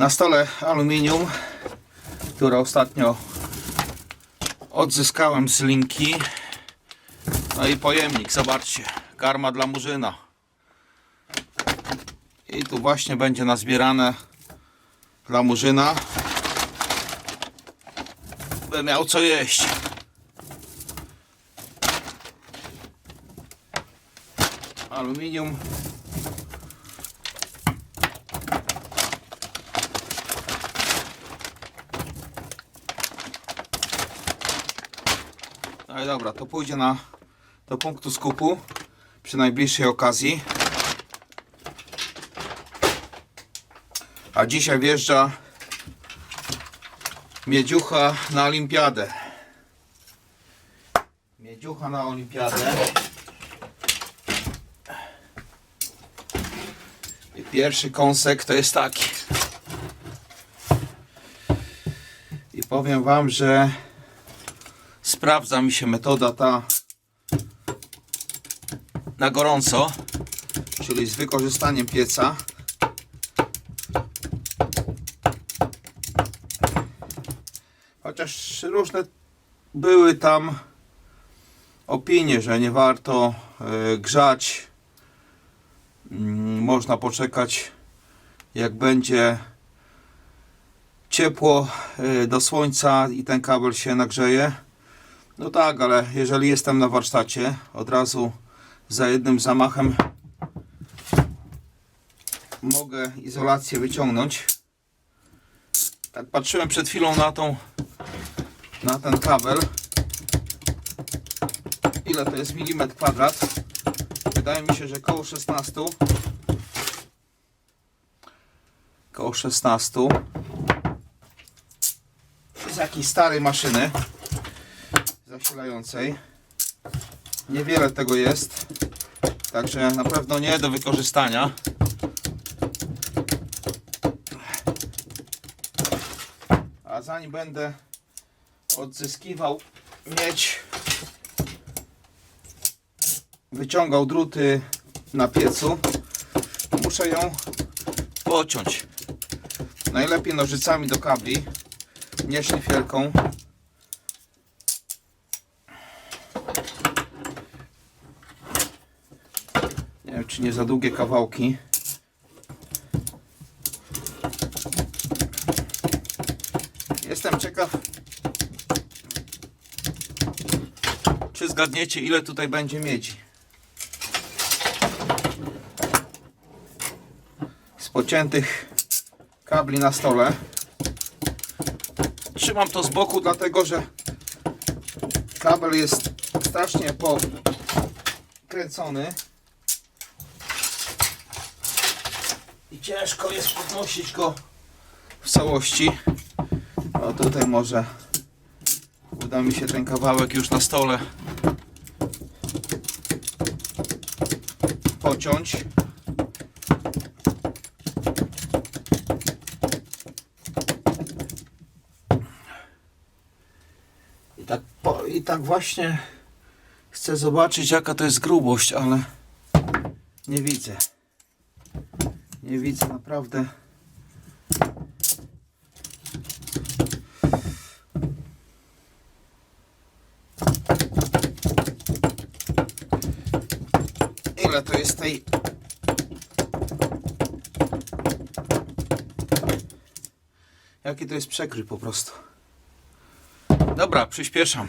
Na stole aluminium, które ostatnio odzyskałem z linki. No i pojemnik, zobaczcie, karma dla murzyna. I tu właśnie będzie nazbierane dla murzyna. By miał co jeść. Aluminium. Dobra, to pójdzie na do punktu skupu przy najbliższej okazji. A dzisiaj wjeżdża Miedziucha na olimpiadę. Miedziucha na olimpiadę. I pierwszy kąsek to jest taki. I powiem wam, że sprawdza mi się metoda ta na gorąco, czyli z wykorzystaniem pieca. Chociaż różne były tam opinie, że nie warto e, grzać. Mm, Można poczekać, jak będzie ciepło e, do słońca i ten kabel się nagrzeje. No tak, ale jeżeli jestem na warsztacie, od razu za jednym zamachem mogę izolację wyciągnąć. Tak patrzyłem przed chwilą na tą na ten kabel. Ile to jest milimetr kwadrat? Wydaje mi się, że koło 16. Koło 16. Z jakiejś starej maszyny zasilającej. Niewiele tego jest. Także na pewno nie do wykorzystania. A zanim będę odzyskiwał miedź, wyciągał druty na piecu, muszę ją pociąć. Najlepiej nożycami do kabli, nie szlifierką. Czy nie za długie kawałki. Jestem ciekaw, czy zgadniecie, ile tutaj będzie miedzi. Z pociętych kabli na stole. Trzymam to z boku, dlatego że kabel jest strasznie pokręcony. Ciężko jest podnosić go w całości. O tutaj może uda mi się ten kawałek już na stole pociąć. I tak, po, I tak właśnie chcę zobaczyć jaka to jest grubość, ale nie widzę. Nie widzę naprawdę. Ile to jest tej Jaki to jest przekrój po prostu. Dobra, przyspieszam.